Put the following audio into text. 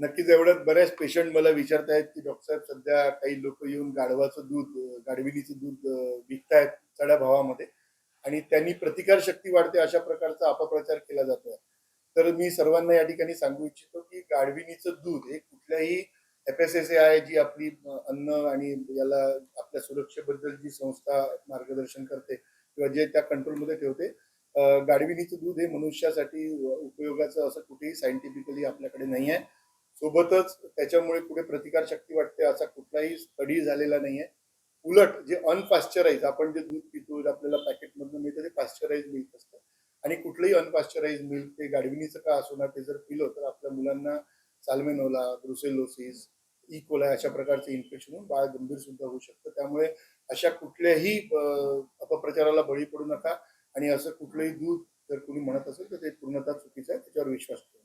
नक्कीच एवढ्यात बऱ्याच पेशंट मला विचारतायत की डॉक्टर साहेब सध्या काही लोक येऊन गाढवाचं दूध गाढविणीचं दूध विकतायत चढ्या भावामध्ये आणि त्यांनी प्रतिकार शक्ती वाढते अशा प्रकारचा अपप्रचार केला जातोय. तर मी सर्वांना या ठिकाणी सांगू इच्छितो की गाढविणीचं दूध हे कुठल्याही एफ एस एस ए आहे जी आपली अन्न आणि याला आपल्या सुरक्षेबद्दल जी संस्था मार्गदर्शन करते किंवा जे त्या कंट्रोलमध्ये ठेवते गाढविणीचं दूध हे मनुष्यासाठी उपयोगाचं असं कुठेही सायंटिफिकली आपल्याकडे नाही आहे. सोबतच त्याच्यामुळे कुठे प्रतिकार शक्ती वाटते असा कुठलाही स्टडी झालेला नाहीये. उलट जे अनपाश्चराईज आपण जे दूध पितो आपल्याला पॅकेटमधून मिळतं ते पाश्चराईज मिल्क असतं. आणि कुठलंही अनपाश्चराईज मिल्क ते गाडविणीचं का असो ना ते जर पिलं तर आपल्या मुलांना साल्मेनोला ब्रुसेलोसिस इकोला अशा प्रकारचे इन्फेक्शन होऊन बाळ गंभीर सुद्धा होऊ शकतं. त्यामुळे अशा कुठल्याही अपप्रचाराला बळी पडू नका. आणि असं कुठलंही दूध जर कोणी म्हणत असेल तर ते पूर्णतः चुकीचं आहे त्याच्यावर विश्वास ठेवा.